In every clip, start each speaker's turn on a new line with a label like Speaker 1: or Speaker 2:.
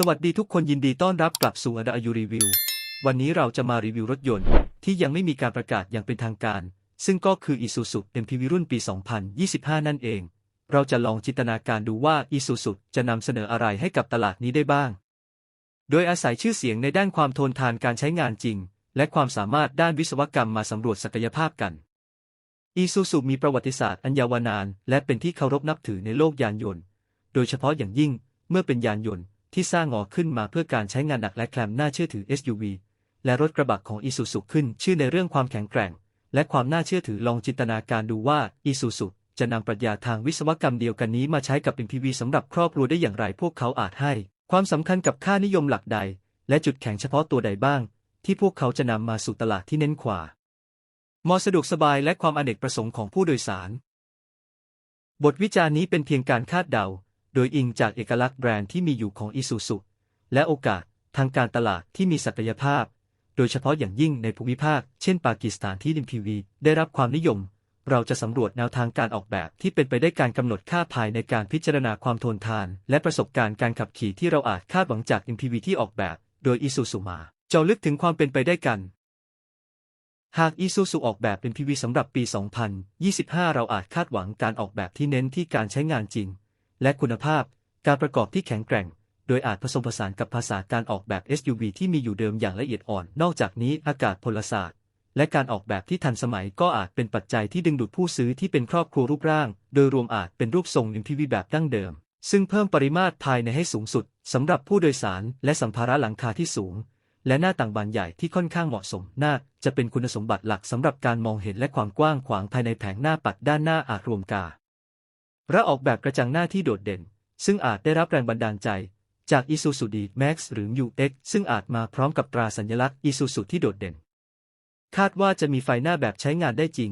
Speaker 1: สวัสดีทุกคนยินดีต้อนรับกลับสู่อดายูรีวิว วันนี้เราจะมารีวิวรถยนต์ ที่ยังไม่มีการประกาศอย่างเป็นทางการ ซึ่งก็คือ Isuzu MPV รุ่นปี 2025 นั่นเอง เราจะลองจินตนาการดูว่า Isuzu จะนำเสนออะไรให้กับตลาดนี้ได้บ้าง โดยอาศัยชื่อเสียงในด้านความทนทานการใช้งานจริง และความสามารถด้านวิศวกรรมมาสำรวจศักยภาพกัน Isuzu มีประวัติศาสตร์อันยาวนาน และเป็นที่เคารพนับถือในโลกยานยนต์ โดยเฉพาะอย่างยิ่งเมื่อเป็นยานยนต์ ที่สร้างงอขึ้นมาเพื่อการใช้งานหนักและแคลมน่าเชื่อถือ SUV และรถกระบะของ Isuzu ขึ้น ชื่อในเรื่องความแข็งแกร่ง และความน่าเชื่อถือลองจินตนาการดูว่า Isuzu จะนำปรัชญาทางวิศวกรรมเดียวกันนี้มาใช้กับ MPV สำหรับครอบครัวได้อย่างไรพวกเขาอาจให้ ความสำคัญกับค่านิยมหลักใด และจุดแข็งเฉพาะตัวใดบ้าง ที่พวกเขาจะนำมาสู่ตลาดที่เน้นขวาเหมาะสะดวกสบายและความอเนกประสงค์ของผู้โดยสาร บทวิจารณ์นี้เป็นเพียงการคาดเดา โดยอิงจากเอกลักษณ์แบรนด์ที่มีอยู่ของ Isuzu และโอกาสทางการตลาดที่มีศักยภาพ โดยเฉพาะอย่างยิ่งในภูมิภาค เช่น ปากีสถานที่ MPV ได้รับความนิยม เราจะสำรวจแนวทางการออกแบบที่เป็นไปได้การกำหนดค่าภายในการพิจารณาความทนทาน และประสบการณ์การขับขี่ที่เราอาจคาดหวังจาก MPV ที่ออกแบบ โดย Isuzu มาเจาะลึกถึงความเป็นไปได้กันหาก Isuzu ออกแบบเป็น PV สำหรับปี 2025 เราอาจคาดหวังการออกแบบที่เน้นที่การใช้งานจริง และคุณภาพ การประกอบที่แข็งแกร่ง โดยอาจผสมผสานกับภาษาการออกแบบ SUV ที่มีอยู่เดิมอย่างละเอียดอ่อน นอกจากนี้อากาศพลศาสตร์ และการออกแบบที่ทันสมัยก็อาจเป็นปัจจัยที่ดึงดูดผู้ซื้อที่เป็นครอบครัวรูปร่าง โดยรวมอาจเป็นรูปทรง MPV แบบดั้งเดิม ซึ่งเพิ่มปริมาตรภายในให้สูงสุดสำหรับผู้โดยสารและสัมภาระหลังคาที่สูงและหน้าต่างบานใหญ่ที่ค่อนข้างเหมาะสมน่าจะเป็นคุณสมบัติหลักสำหรับการมองเห็นและความกว้างขวางภายในแผงหน้าปัดด้านหน้าอาจรวมกา และออกแบบกระจังหน้าที่โดดเด่น ซึ่งอาจได้รับแรงบันดาลใจ จาก Isuzu D-Max หรือ UX ซึ่งอาจมาพร้อมกับตราสัญลักษณ์ Isuzu ที่โดดเด่น คาดว่าจะมีไฟหน้าแบบใช้งานได้จริง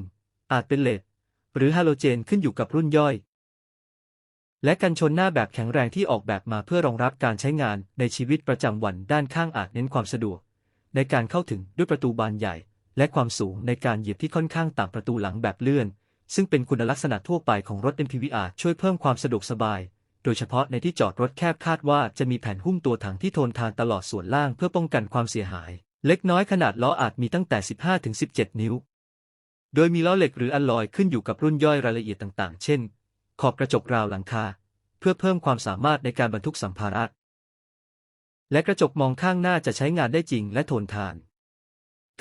Speaker 1: อาจเป็นเลดหรือฮาโลเจนขึ้นอยู่กับรุ่นย่อย และกันชนหน้าแบบแข็งแรงที่ออกแบบมาเพื่อรองรับการใช้งานในชีวิตประจำวันด้านข้างอาจเน้นความสะดวก ในการเข้าถึงด้วยประตูบานใหญ่ และความสูงในการเหยียบที่ค่อนข้างต่ำประตูหลังแบบเลื่อน ซึ่งเป็นคุณลักษณะทั่วไปของรถ MPV อาจช่วยเพิ่มความสะดวกสบาย โดยเฉพาะในที่จอดรถแคบคาดว่าจะมีแผ่นหุ้มตัวถังที่ทนทานตลอดส่วนล่างเพื่อป้องกันความเสียหาย เล็กน้อยขนาดล้ออาจมีตั้งแต่ 15-17 นิ้ว โดยมีล้อเหล็กหรืออลลอยขึ้นอยู่กับรุ่นย่อยรายละเอียดต่างๆ เช่น ขอบกระจกราวหลังคา เพื่อเพิ่มความสามารถในการบรรทุกสัมภาระและกระจกมองข้างหน้าจะใช้งานได้จริงและทนทาน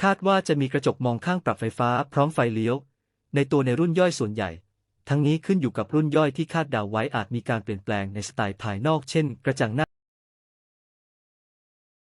Speaker 1: คาดว่าจะมีกระจกมองข้างปรับไฟฟ้าพร้อมไฟเลี้ยว ในตัวในรุ่นย่อยส่วนใหญ่ ทั้งนี้ขึ้นอยู่กับรุ่นย่อยที่คาดเดาไว้อาจมีการเปลี่ยนแปลงในสไตล์ภายนอกเช่น กระจังหน้า